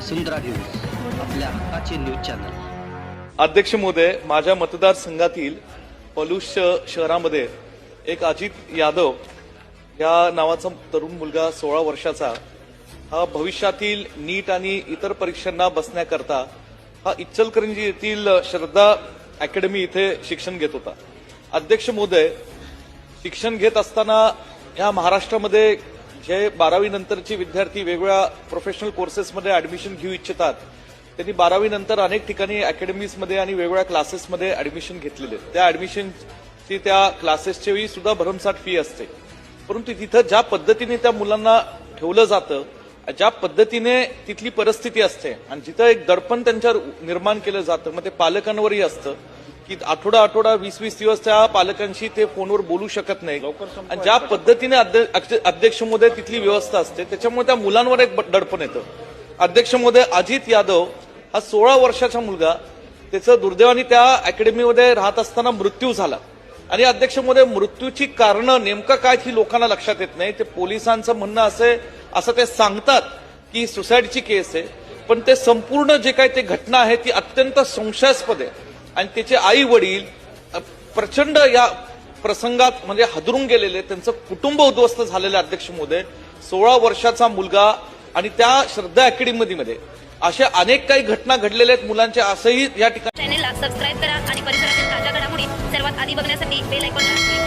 वसुंधरा news आपल्या हक्काचे news channel. अध्यक्ष महोदय माझ्या मतदारसंघातील पलूष शहरामध्ये एक अजित यादव या नावाचा तरुण मुलगा सोळा वर्षाचा हा भविष्यातील नीट आणि इतर परीक्षांना बसण्याकरता हा इचलकरंजी येथील श्रद्धा अकॅडमी इथे शिक्षण घेत होता. अध्यक्ष महोदय शिक्षण घेत असताना या महाराष्ट्रामध्ये जे बारावी नंतरचे विद्यार्थी वेगवेगळ्या प्रोफेशनल कोर्सेसमध्ये ऍडमिशन घेऊ इच्छितात त्यांनी बारावी नंतर अनेक ठिकाणी अकॅडमीजमध्ये आणि वेगवेगळ्या क्लासेसमध्ये ऍडमिशन घेतलेले. त्या ऍडमिशनची त्या क्लासेसची सुद्धा भरमसाठ फी असते. परंतु तिथं ज्या पद्धतीने त्या मुलांना ठेवलं जातं ज्या पद्धतीने तिथली परिस्थिती असते आणि जिथं एक दडपण त्यांच्यावर निर्माण केलं जातं मग ते पालकांवरही असतं की आठवडा आठवडा वीस वीस दिवस त्या पालकांशी ते फोनवर बोलू शकत नाही. आणि ज्या पद्धतीने अध्य- अध्य- अध्यक्ष महोदय तिथली व्यवस्था असते त्याच्यामुळे त्या मुलांवर एक दडपण येतं. अध्यक्ष महोदय अजित यादव हा सोळा वर्षाचा मुलगा. त्याचं दुर्दैवाने त्या अकॅडमीमध्ये राहत असताना मृत्यू झाला. आणि अध्यक्ष महोदय मृत्यूची कारणं नेमकं काय ही लोकांना लक्षात येत नाही. ते पोलिसांचं म्हणणं असे असं ते सांगतात की सुसाईडची केस आहे. पण ते संपूर्ण जे काही ते घटना आहे ती अत्यंत संशयास्पद आहे. आणि त्याचे आई वडील प्रचंड या प्रसंगात म्हणजे हादरून गेलेले त्यांचं कुटुंब उद्ध्वस्त झालेले अध्यक्ष मोदय सोळा वर्षाचा मुलगा आणि त्या श्रद्धा अकॅडमीमध्ये अशा अनेक काही घटना घडलेल्या आहेत मुलांच्या असंही या ठिकाणी चॅनेलला सबस्क्राईब करा आणि परिसरातील ताज्या घडामोडी सर्वात आधी बघण्यासाठी बेल ऐकून